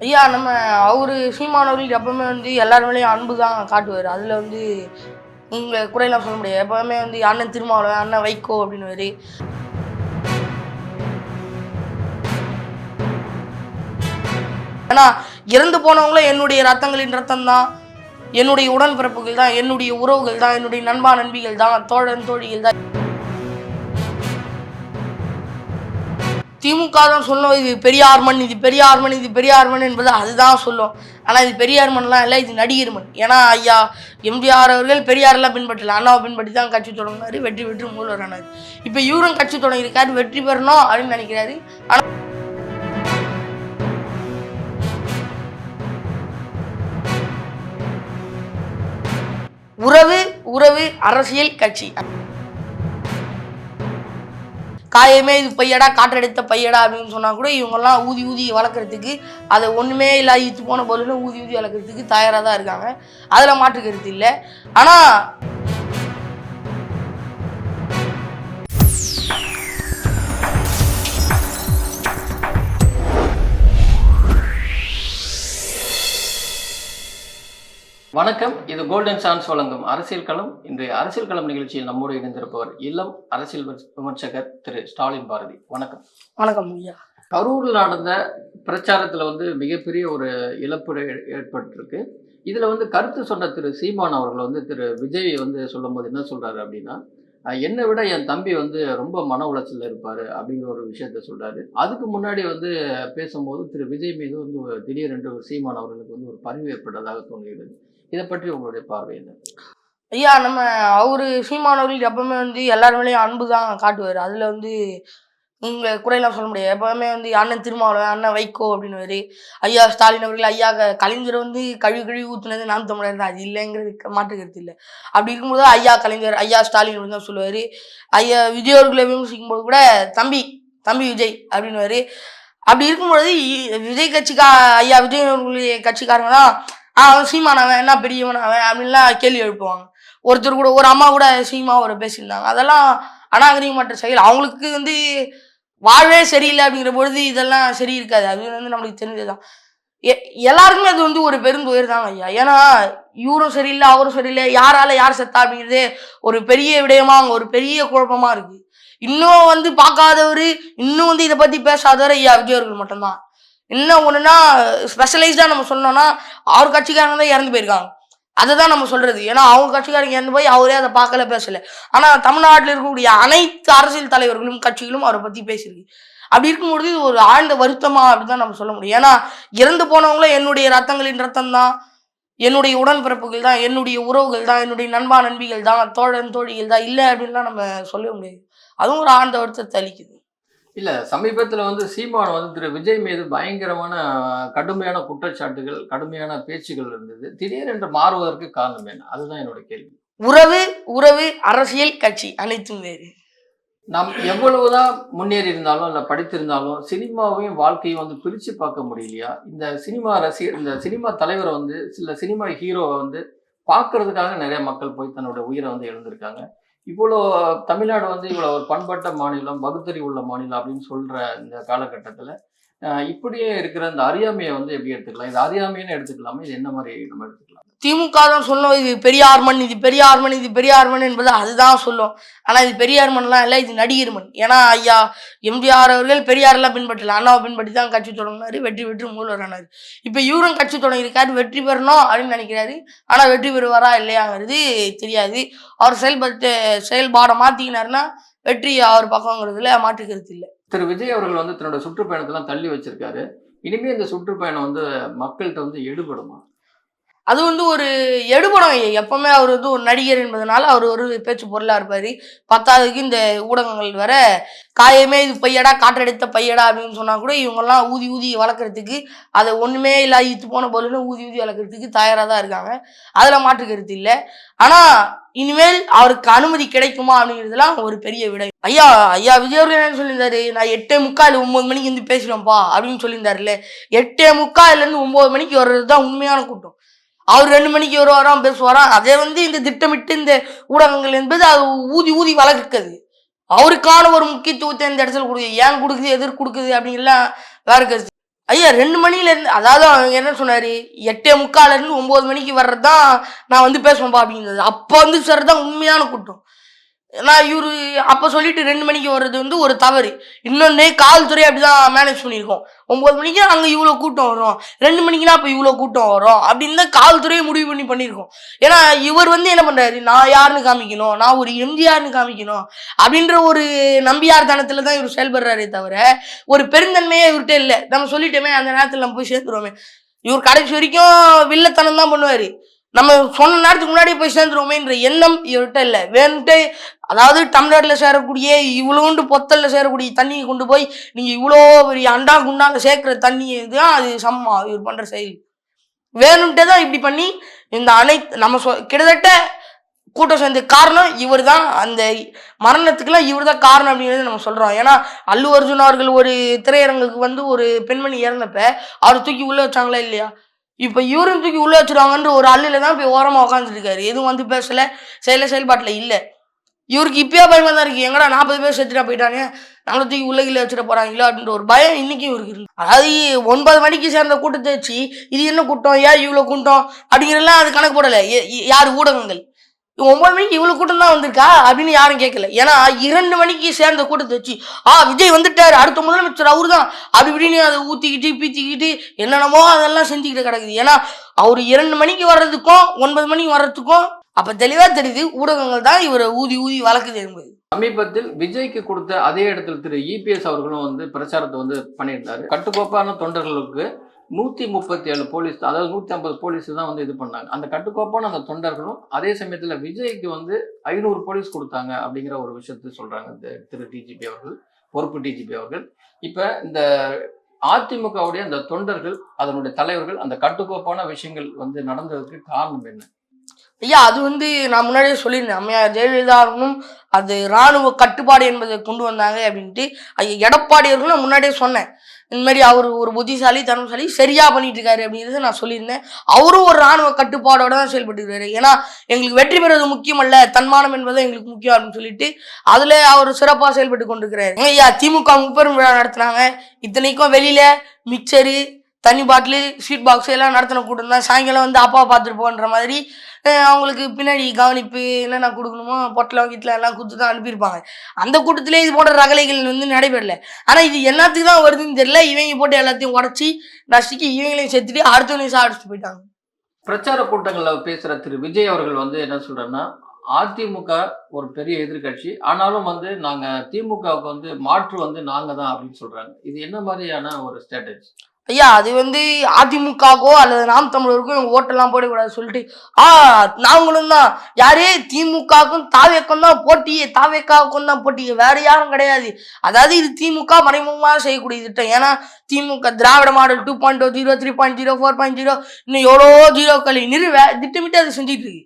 ஐயா நம்ம அவர் சீமானவர்கள் எப்பவுமே வந்து எல்லார் மேலேயும் அன்பு தான் காட்டுவார். அதில் வந்து உங்களை குறையெல்லாம் சொல்ல முடியாது. எப்பவுமே வந்து அண்ணன் திருமாவளவன் அண்ணன் வைகோ அப்படின்னு ஏன்னா இறந்து போனவங்களும் என்னுடைய ரத்தங்களின் ரத்தம் தான். என்னுடைய உடன்பிறப்புகள் தான். என்னுடைய உறவுகள் தான். என்னுடைய நண்பா நண்பிகள் தான். தோழன் தோழிகள் தான். திமுக தான் சொல்லும் இது பெரியார் மண் இது பெரியார் மண் இது பெரியார் மண் என்பது அதுதான் சொல்லும். ஆனால் இது பெரியார் மண்லாம் இல்லை இது நடிகர் மண். ஏன்னா ஐயா எம்ஜிஆர் அவர்கள் பெரியாரெல்லாம் பின்பற்றல. அண்ணாவை பின்பற்றி தான் கட்சி தொடங்கினார் வெற்றி பெற்று மூலவர் ஆனார். இப்போ இவரும் கட்சி தொடங்கியிருக்காரு வெற்றி பெறணும் அப்படின்னு நினைக்கிறாரு. ஆனால் உறவு உறவு அரசியல் கட்சி. காயமே இது பையடா காற்றடித்த பையடா அப்படின்னு சொன்னால் கூட இவங்கெல்லாம் ஊதி ஊதி வளர்க்குறதுக்கு அதை ஒன்றுமே இல்லாத இத்து போன பொருள்னு ஊதி ஊதி வளர்க்குறதுக்கு தயாராக தான் இருக்காங்க. அதில் மாற்று கருத்து இல்லை. ஆனால் வணக்கம் இது கோல்டன் சான்ஸ் வழங்கும் அரசியல் களம். இன்றைய அரசியல் களம் நிகழ்ச்சியில் நம்மோடு இணைந்திருப்பவர் இளம் அரசியல் விமர்ச- விமர்சகர் திரு ஸ்டாலின் பாரதி. வணக்கம். வணக்கம் ஐயா. கரூரில் நடந்த பிரச்சாரத்தில் வந்து மிகப்பெரிய ஒரு இழப்பு ஏற்பட்டிருக்கு. இதில் வந்து கருத்து சொன்ன திரு சீமான் அவர்கள் வந்து திரு விஜய் வந்து சொல்லும்போது என்ன சொல்றாரு அப்படின்னா என்னை விட என் தம்பி வந்து ரொம்ப மன உளைச்சல்ல இருப்பாரு அப்படிங்கிற ஒரு விஷயத்த சொல்றாரு. அதுக்கு முன்னாடி வந்து பேசும்போது திரு விஜய் மீது வந்து திடீரென்று ஒரு சீமான் அவர்களுக்கு வந்து ஒரு பரிவு ஏற்பட்டதாக தோன்றுகிறது இதை பற்றி உங்களுடைய பார்வை என்ன? ஐயா நம்ம அவரு சீமானவர்கள் எப்பவுமே வந்து எல்லார் மேலேயும் அன்பு தான் காட்டுவார். அதில் வந்து உங்களை குறையெல்லாம் சொல்ல முடியாது. எப்பவுமே வந்து அண்ணன் திருமாவளவன் அண்ணன் வைகோ அப்படின்னு ஐயா ஸ்டாலின் அவர்கள் ஐயா கலைஞர் வந்து கழுவி கழுவி ஊத்துனது நாம் தமிழர் தான். அது இல்லைங்கிறது மாற்று கருத்து இல்லை. அப்படி இருக்கும்போது ஐயா கலைஞர் ஐயா ஸ்டாலின் அப்படின்னு தான் சொல்லுவார். ஐயா விஜய் அவர்களை விமர்சிக்கும் போது கூட தம்பி தம்பி விஜய் அப்படின்னுவாரு. அப்படி இருக்கும்பொழுது விஜய் கட்சிக்கா ஐயா விஜய் அவர்களுடைய கட்சிக்காரங்க தான் அவன் சீமான் அவன் என்ன பெரியவன் அவன் அப்படின்லாம் கேள்வி எழுப்புவாங்க. ஒருத்தர் கூட ஒரு அம்மா கூட சீமா ஒரு பேசியிருந்தாங்க. அதெல்லாம் அநாகரிகமற்ற செயல். அவங்களுக்கு வந்து வாழ்வே சரியில்லை அப்படிங்கிற பொழுது இதெல்லாம் சரி இருக்காது. அது வந்து நம்மளுக்கு தெரிஞ்சதுதான். எ- எல்லாருக்குமே அது வந்து ஒரு பெருந்துயர் தாங்க ஐயா. ஏன்னா இவரும் சரியில்லை அவரும் சரியில்லை யாரால யார் செத்தா அப்படிங்கிறது ஒரு பெரிய விடயமா அங்கே ஒரு பெரிய குழப்பமா இருக்கு. இன்னும் வந்து பார்க்காதவர் இன்னும் வந்து இதை பத்தி பேசாதவர் ஐயா விஜய் அவர்கள் மட்டும்தான். இன்னும் ஒன்றுனா ஸ்பெஷலைஸ்டாக நம்ம சொன்னோம்னா அவர் கட்சிக்காரங்க தான் இறந்து போயிருக்காங்க. அதை தான் நம்ம சொல்கிறது ஏன்னா அவங்க கட்சிக்காரங்க இறந்து போய் அவரே அதை பார்க்கல பேசலை. ஆனால் தமிழ்நாட்டில் இருக்கக்கூடிய அனைத்து அரசியல் தலைவர்களும் கட்சிகளும் அவரை பற்றி பேசியிருக்கு. அப்படி இருக்கும்பொழுது இது ஒரு ஆழ்ந்த வருத்தமா அப்படின்னு நம்ம சொல்ல முடியும். ஏன்னா இறந்து போனவங்களும் என்னுடைய ரத்தங்களின் ரத்தம் தான் என்னுடைய உடன்பிறப்புகள் தான் என்னுடைய உறவுகள் தான் என்னுடைய நண்பா நண்பிகள் தான் தோழன் தோழிகள் தான் இல்லை அப்படின்லாம் நம்ம சொல்ல முடியாது அதுவும் ஒரு ஆழ்ந்த வருத்தத்தை அளிக்குது. இல்ல சமீபத்துல வந்து சீமான் வந்து திரு விஜய் மீது பயங்கரமான கடுமையான குற்றச்சாட்டுகள் கடுமையான பேச்சுகள் இருந்தது. திடீரென்று மாறுவதற்கு காரணம் என்ன? அதுதான் என்னோட கேள்வி. உறவு உறவு அரசியல் கட்சி அனைத்தும் வேறு. நாம் எவ்வளவுதான் முன்னேறி இருந்தாலும் இல்ல படித்திருந்தாலும் சினிமாவையும் வாழ்க்கையும் வந்து பிரிச்சு பார்க்க முடியலையா? இந்த சினிமா ரசிகர் இந்த சினிமா தலைவரை வந்து சில சினிமா ஹீரோவை வந்து பார்க்கறதுக்காக நிறைய மக்கள் போய் தன்னோட உயிரை வந்து இழந்திருக்காங்க. இவ்வளோ தமிழ்நாடு வந்து இவ்வளோ ஒரு பண்பட்ட மாநிலம் பகுத்தறிவு உள்ள மாநிலம் அப்படின்னு சொல்கிற இந்த காலகட்டத்தில் இப்படியே இருக்கிற அந்த அறியாமையை வந்து எப்படி எடுத்துக்கலாம்? இது அறியாமைன்னு எடுத்துக்கலாமா? இது என்ன மாதிரி நம்ம எடுத்துக்கலாம்? திமுக தான் சொல்லும் இது பெரியார் மண் இது பெரியார் மண் இது பெரியார் மண் என்பது அதுதான் சொல்லும். ஆனால் இது பெரியார் மண்லாம் இல்லை இது நடிகர் மண். ஏன்னா ஐயா எம்ஜிஆர் அவர்கள் பெரியாரெல்லாம் பின்பற்றல. அண்ணாவை பின்பற்றி தான் கட்சி தொடங்கினார் வெற்றி பெற்று முதல்வர் ஆனார். இப்போ இவரும் கட்சி தொடங்கியிருக்காரு வெற்றி பெறணும் அப்படின்னு நினைக்கிறாரு. ஆனால் வெற்றி பெறுவாரா இல்லையாங்கிறது தெரியாது. அவர் செயல்பட்டு செயல்பாடை மாற்றிக்கினாருன்னா வெற்றி அவர் பக்கங்கிறதுல மாற்று கருத்து இல்லை. திரு விஜய் அவர்கள் வந்து தன்னோட சுற்றுப்பயணத்தெல்லாம் தள்ளி வச்சிருக்காரு. இனிமே இந்த சுற்றுப்பயணம் வந்து மக்கள்கிட்ட வந்து எடுபடுமா? அது வந்து ஒரு எடுபடம் எப்பவுமே அவர் வந்து ஒரு நடிகர் என்பதனால அவர் ஒரு பேச்சு பொருளாக இருப்பார். பத்தாவதுக்கு இந்த ஊடகங்கள் வர காயமே இது பையடா காற்றடித்த பையடா அப்படின்னு சொன்னால் கூட இவங்கெல்லாம் ஊதி ஊதி வளர்க்குறதுக்கு அதை ஒன்றுமே இல்லாத இத்து போன பொருள்னு ஊதி ஊதி வளர்க்குறதுக்கு தயாராக தான் இருக்காங்க. அதில் மாற்று கருத்து இல்லை. ஆனால் இனிமேல் அவருக்கு அனுமதி கிடைக்குமா அப்படிங்கிறதுலாம் ஒரு பெரிய விடை. ஐயா ஐயா விஜய் அவர்கள் என்ன சொல்லியிருந்தாரு? நான் எட்டே முக்கால் ஒம்பது மணிக்கு வந்து பேசுறேன்ப்பா அப்படின்னு சொல்லியிருந்தாருல்ல. எட்டே முக்கால்ல ஒம்பது மணிக்கு வர்றது தான் உண்மையான கூட்டம். அவர் ரெண்டு மணிக்கு வருவாராம் பேசுவாராம் அதே வந்து இந்த திட்டமிட்டு இந்த ஊடகங்கள் என்பது அது ஊதி ஊதி வளர்க்குது அவருக்கான ஒரு முக்கியத்துவத்தை இந்த இடத்துல கொடுக்குது. ஏன் கொடுக்குது எதிர் கொடுக்குது அப்படின்லாம் வேற கருத்து. ஐயா ரெண்டு மணில இருந்து அதாவது அவங்க என்ன சொன்னாரு? எட்டே முக்கால இருந்து ஒன்பது மணிக்கு வர்றது தான் நான் வந்து பேசுவேன்ப்பா அப்படிங்கிறது அப்போ வந்து சார் தான் உண்மையான கூட்டம். நான் இவரு அப்போ சொல்லிட்டு ரெண்டு மணிக்கு வர்றது வந்து ஒரு தவறு. இன்னொன்று காவல்துறை அப்படிதான் மேனேஜ் பண்ணியிருக்கோம். ஒன்பது மணிக்கு அங்கே இவ்வளோ கூட்டம் வரும். ரெண்டு மணிக்குனா அப்போ இவ்வளோ கூட்டம் வரும். அப்படின்னு தான் காவல்துறையை முடிவு பண்ணி பண்ணியிருக்கோம். ஏன்னா இவர் வந்து என்ன பண்ணுறாரு நான் யாருன்னு காமிக்கணும்? நான் ஒரு எம்ஜிஆர்னு காமிக்கணும்? அப்படின்ற ஒரு நம்பியார் தனத்தில் தான் இவர் செயல்படுறாரே தவிர ஒரு பெருந்தன்மையே இவர்கிட்ட இல்லை. நம்ம சொல்லிட்டோமே அந்த நேரத்தில் நம்ம போய் சேர்ந்துருவோமே. இவர் கடைசி வரைக்கும் வில்லத்தனம் தான் பண்ணுவார். நம்ம சொன்ன நேரத்துக்கு முன்னாடியே போய் சேர்ந்துருவோமேன்ற எண்ணம் இவர்கிட்ட இல்லை. வேணுன்ட்டு அதாவது தமிழ்நாட்டில் சேரக்கூடிய இவ்வளோண்டு பொத்தலில் சேரக்கூடிய தண்ணியை கொண்டு போய் நீங்கள் இவ்வளோ பெரிய அண்டா குண்டாங்க சேர்க்குற தண்ணி தான் அது சம்மா இவர் பண்ணுற செயல். வேணும்ட்டே தான் இப்படி பண்ணி இந்த அனைத்து நம்ம சொ கிட்டத்தட்ட கூட்டம் சேர்ந்த காரணம் இவர் தான் அந்த மரணத்துக்குலாம் இவர் தான் காரணம் அப்படிங்கிறது நம்ம சொல்கிறோம் ஏன்னா அல்லு அர்ஜுன் அவர்கள் ஒரு திரையரங்குக்கு வந்து ஒரு பெண்மணி இறந்தப்ப அவர் தூக்கி உள்ளே வச்சாங்களா இல்லையா? இப்போ இவரும் தூக்கி உள்ளே வச்சிருவாங்கன்ற ஒரு அள்ளில தான் போய் ஓரமாக உட்காந்துருக்காரு எதுவும் வந்து பேசலை. செயல செயல்பாட்டில் இல்லை. இவருக்கு இப்பயே பயமாக தான் இருக்கு. எங்கடா நாற்பது பேர் செத்துட்டா போயிட்டாங்க நம்மளை தூக்கி உள்ளே கீழே வச்சுட்டு போறாங்களோ அப்படின்ற ஒரு பயம் இன்னைக்கும் இவருக்கு இருக்கு. அதாவது ஒன்பது மணிக்கு சேர்ந்த கூட்டத்தை வச்சு இது என்ன கூட்டம்? ஏன் இவ்வளோ கூட்டம்? அப்படிங்கிறதெல்லாம் அது கணக்கு போடலை. யார் ஊடகங்கள்? ஒன்பது மணிக்கு இவ்வளோ கூட்டம் தான் வந்திருக்கா? அப்படின்னு யாரும் கேட்கல. ஏன்னா இரண்டு மணிக்கு சேர்ந்த கூட்டத்தை வச்சு ஆ விஜய் வந்துட்டாரு அடுத்த முதலமைச்சர் அவரு தான் அப்படி இப்படின்னு அதை ஊற்றிக்கிட்டு பீத்திக்கிட்டு என்னென்னமோ அதெல்லாம் செஞ்சுக்கிட்டு கிடக்குது. ஏன்னா அவர் இரண்டு மணிக்கு வர்றதுக்கும் ஒன்பது மணிக்கு வர்றதுக்கும் அப்போ தெளிவாக தெரியுது ஊடகங்கள் தான் இவரை ஊதி ஊதி வளர்க்குது என்பது. சமீபத்தில் விஜய்க்கு கொடுத்த அதே இடத்துல திரு இபிஎஸ் அவர்களும் வந்து பிரச்சாரத்தை வந்து பண்ணியிருந்தாரு. கட்டுக்கோப்பான தொண்டர்களுக்கு நூற்றி முப்பத்தி ஏழு போலீஸ் அதாவது நூற்றி ஐம்பது போலீஸ் தான் வந்து இது பண்ணாங்க. அந்த கட்டுக்கோப்பான அந்த தொண்டர்களும் அதே சமயத்தில் விஜய்க்கு வந்து ஐநூறு போலீஸ் கொடுத்தாங்க அப்படிங்கிற ஒரு விஷயத்தை சொல்கிறாங்க இந்த திரு டிஜிபி அவர்கள் பொறுப்பு டிஜிபி அவர்கள். இப்போ இந்த அதிமுகவுடைய அந்த தொண்டர்கள் அதனுடைய தலைவர்கள் அந்த கட்டுக்கோப்பான விஷயங்கள் வந்து நடந்ததுக்கு காரணம் என்ன? ஐயா அது வந்து நான் முன்னாடியே சொல்லியிருந்தேன். அம்மையார் ஜெயலலிதாவும் அது இராணுவ கட்டுப்பாடு என்பதை கொண்டு வந்தாங்க அப்படின்ட்டு ஐயா எடப்பாடி நான் முன்னாடியே சொன்னேன். இந்தமாதிரி அவர் ஒரு புத்திசாலி தனம்சாலி சரியா பண்ணிட்டு இருக்காரு அப்படிங்கிறத நான் சொல்லியிருந்தேன். அவரும் ஒரு ராணுவ கட்டுப்பாடோட தான் செயல்பட்டு இருக்காரு ஏன்னா எங்களுக்கு வெற்றி பெறுவது முக்கியம் அல்ல தன்மானம் என்பது எங்களுக்கு முக்கியம் அப்படின்னு சொல்லிட்டு அதுல அவர் சிறப்பாக செயல்பட்டு கொண்டிருக்கிறாரு. ஐயா திமுக முப்பெரும் விழா நடத்துனாங்க. இத்தனைக்கும் வெளியில மிக்சரு தண்ணி பாட்டிலு ஸ்வீட் பாக்ஸ் எல்லாம் நடத்தின கூட்டம் தான். சாயங்காலம் வந்து அப்பாவை பார்த்துட்டு போன்ற மாதிரி அவங்களுக்கு பின்னாடி கவனிப்பு என்னென்ன கொடுக்கணுமோ பொட்டலம் வீட்டில் எல்லாம் கொடுத்து தான் அனுப்பியிருப்பாங்க. அந்த கூட்டத்திலே இது போன்ற ரகலைகள் வந்து நடைபெறல. ஆனால் இது என்னத்துக்கு தான் வருதுன்னு தெரியல. இவங்க போட்டு எல்லாத்தையும் உடச்சி நஷ்டிக்கு இவங்களையும் செத்துட்டு அடுத்தவங்களையும் சாடிச்சுட்டு போயிட்டாங்க. பிரச்சார கூட்டங்களில் பேசுகிற திரு. விஜய் அவர்கள் வந்து என்ன சொல்கிறேன்னா அதிமுக ஒரு பெரிய எதிர்க்கட்சி. ஆனாலும் வந்து நாங்கள் திமுகவுக்கு வந்து மாற்று வந்து நாங்கள் தான் அப்படின்னு சொல்கிறாங்க இது என்ன மாதிரியான ஒரு ஸ்ட்ராட்டஜி ஐயா அது வந்து அதிமுகவோ அல்லது நாம் தமிழருக்கும் இவங்க ஓட்டெல்லாம் போடக்கூடாது சொல்லிட்டு ஆ நாங்களும் தான். யாரே திமுகவுக்கும் தாவேக்கம் தான் போட்டி தாவேக்காவுக்கும் தான் போட்டியே வேற யாரும் கிடையாது. அதாவது இது திமுக மறைமுகமாக செய்யக்கூடிய திட்டம். ஏன்னா திமுக Dravida model two point zero three point zero four point zero இன்னும் எவ்வளோ ஜீரோக்களை நிறுவ திட்டமிட்டு அது செஞ்சுட்டு இருக்கு.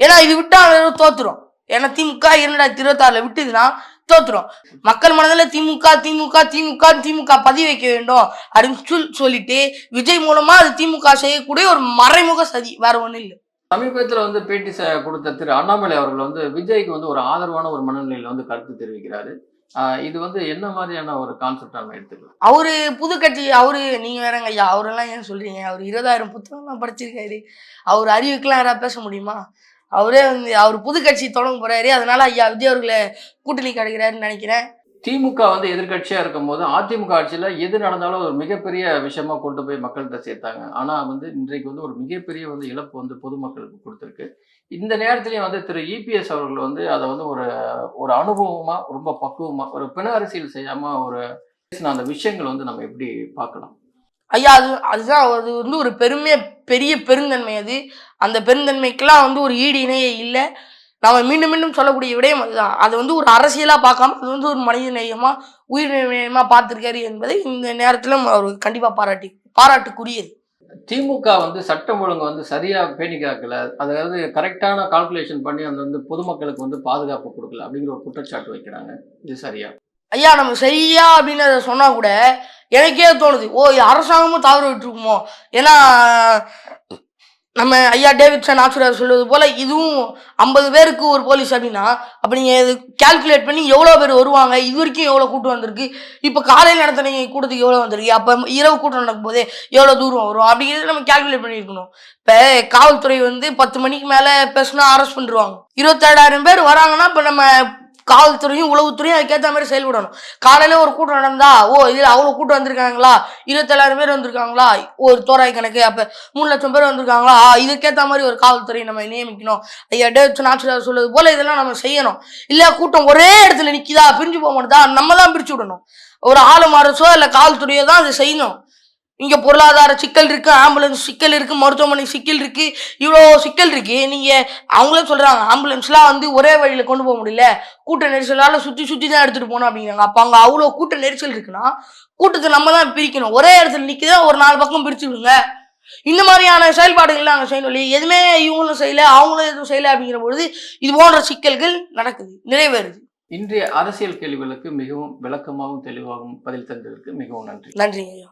ஏன்னா இது விட்டால் தோத்துரும். ஏன்னா திமுக இரண்டாயிரத்தி இருபத்தாறுல விட்டுதுன்னா தோத்துரும். மக்கள் மனதில் திமுக திமுக திமுக திமுக பதிவு வைக்க வேண்டும் அப்படின்னு சொல் சொல்லிட்டு விஜய் மூலமா அது திமுக செய்யக்கூடிய ஒரு மறைமுக சதி. வேற ஒண்ணும் இல்லை. சமீபத்துல வந்து பேட்டி கொடுத்த திரு அண்ணாமலை அவர்கள் வந்து விஜய்க்கு வந்து ஒரு ஆதரவான ஒரு மனநிலையில வந்து கருத்து தெரிவிக்கிறாரு. ஆஹ் இது வந்து என்ன மாதிரியான ஒரு கான்செப்ட் நம்ம எடுத்துக்கலாம் அவரு புது கட்சி அவரு நீங்க வேறங்க ஐயா அவரெல்லாம் ஏன் சொல்றீங்க? அவர் இருபதாயிரம் புத்தகம்லாம் படிச்சிருக்காரு. அவர் அறிவுக்கெல்லாம் யாராவது பேச முடியுமா? அவரே வந்து அவர் புது கட்சி தொடங்க போறாரு. அதனால ஐயா விஜய் அவர்களை கூட்டணி கிடைக்கிறாருன்னு நினைக்கிறேன். திமுக வந்து எதிர்க்கட்சியா இருக்கும் போது அதிமுக ஆட்சியில எது நடந்தாலும் ஒரு மிகப்பெரிய விஷயமா கொண்டு போய் மக்கள்கிட்ட சேர்த்தாங்க. ஆனா வந்து இன்றைக்கு வந்து ஒரு மிகப்பெரிய வந்து இழப்பு வந்து பொதுமக்களுக்கு கொடுத்துருக்கு. இந்த நேரத்திலயும் வந்து திரு இபிஎஸ் அவர்கள் வந்து அதை வந்து ஒரு ஒரு அனுபவமா ரொம்ப பக்குவமா ஒரு பிண அரசியல் செய்யாம ஒரு பேசின அந்த விஷயங்கள் வந்து நம்ம எப்படி பார்க்கலாம்? ஐயா அது அதுதான் அது வந்து ஒரு பெருமைய பெரிய பெருந்தன்மை அது. அந்த பெருந்தன்மைக்கெல்லாம் வந்து ஒரு ஈடு இணையே இல்லை. நம்ம மீண்டும் மீண்டும் சொல்லக்கூடிய விடயம் அதுதான். அது வந்து ஒரு அரசியலாக பார்க்காம அது வந்து ஒரு மனித நேயமாக உயிர் நேயமாக பார்த்துருக்காரு என்பதை இந்த நேரத்தில் அவர் கண்டிப்பாக பாராட்டி பாராட்டுக்குரியது. திமுக வந்து சட்டம் ஒழுங்கு வந்து சரியா பேணி காக்கல. அதாவது கரெக்டான கால்குலேஷன் பண்ணி அந்த வந்து பொதுமக்களுக்கு வந்து பாதுகாப்பு கொடுக்கல அப்படிங்கிற ஒரு குற்றச்சாட்டு வைக்கிறாங்க. இது சரியா? ஐயா நம்ம சரியா அப்படின்னு அதை சொன்னால் கூட எனக்கே தோணுது. ஓ அரசாங்கமும் தவறு விட்டுருக்குமோ? ஏன்னா நம்ம ஐயா டேவிட்சன் ஆசிரியர் சொல்வது போல இதுவும் ஐம்பது பேருக்கு ஒரு போலீஸ் அப்படின்னா அப்போ நீங்கள் இது கால்குலேட் பண்ணி எவ்வளோ பேர் வருவாங்க? இது வரைக்கும் எவ்வளோ கூட்டம் வந்திருக்கு? இப்போ காலையில் நடத்தின கூட்டத்துக்கு எவ்வளோ வந்திருக்கு அப்போ இரவு கூட்டம் நடக்கும் போதே எவ்வளோ தூரம் வரும்? அப்படிங்கிறது நம்ம கால்குலேட் பண்ணியிருக்கணும். இப்போ காவல்துறை வந்து பத்து மணிக்கு மேலே பேசினா அரெஸ்ட் பண்ணிடுவாங்க இருபத்தேழாயிரம் பேர் வராங்கன்னா இப்போ நம்ம காவல்துறையும் உளவுத்துறையும் அதுக்கேற்ற மாதிரி செயல்படணும். காலையில் ஒரு கூட்டம் நடந்தா ஓ இதில் அவ்வளோ கூட்டம் வந்திருக்காங்களா? இருபத்தேழாயிரம் பேர் வந்திருக்காங்களா? ஒரு தோராய் கணக்கு அப்போ மூணு லட்சம் பேர் வந்திருக்காங்களா? ஆ, இதுக்கேற்ற மாதிரி ஒரு காவல்துறையை நம்ம நியமிக்கணும். ஐயா டேவிட்சன் ஆட்சியாளர் சொல்வது போல இதெல்லாம் நம்ம செய்யணும். இல்லை கூட்டம் ஒரே இடத்துல நிற்கிதா பிரிஞ்சு போக மாட்டேதா? நம்ம தான் பிரிச்சு விடணும். ஒரு ஆளும் அரசோ இல்லை காவல்துறையோ தான் அதை செய்யணும். இங்கே பொருளாதார சிக்கல் இருக்கு ஆம்புலன்ஸ் சிக்கல் இருக்கு மருத்துவமனை சிக்கல் இருக்கு இவ்வளோ சிக்கல் இருக்கு. நீங்க அவங்களே சொல்றாங்க ஆம்புலன்ஸ்லாம் வந்து ஒரே வழியில கொண்டு போக முடியல. கூட்ட நெரிசலால சுத்தி சுத்தி தான் எடுத்துட்டு போகணும் அப்படிங்கிறாங்க. அப்ப அங்க அவ்வளோ கூட்ட நெரிசல் இருக்குன்னா கூட்டத்தை நம்ம தான் பிரிக்கணும். ஒரே இடத்துல நிக்குதா ஒரு நாலு பக்கம் பிரிச்சு விடுங்க. இந்த மாதிரியான செயல்பாடுகள் நாங்கள் செய்யணும் இல்லையா. எதுவுமே இவங்களும் செய்யல அவங்களும் எதுவும் செய்யல அப்படிங்கிற பொழுது இது போன்ற சிக்கல்கள் நடக்குது நிறைவேறுது. இன்றைய அரசியல் கேள்விகளுக்கு மிகவும் விளக்கமாகவும் தெளிவாகவும் பதில் தந்ததற்கு மிகவும் நன்றி. நன்றிங்க ஐயா.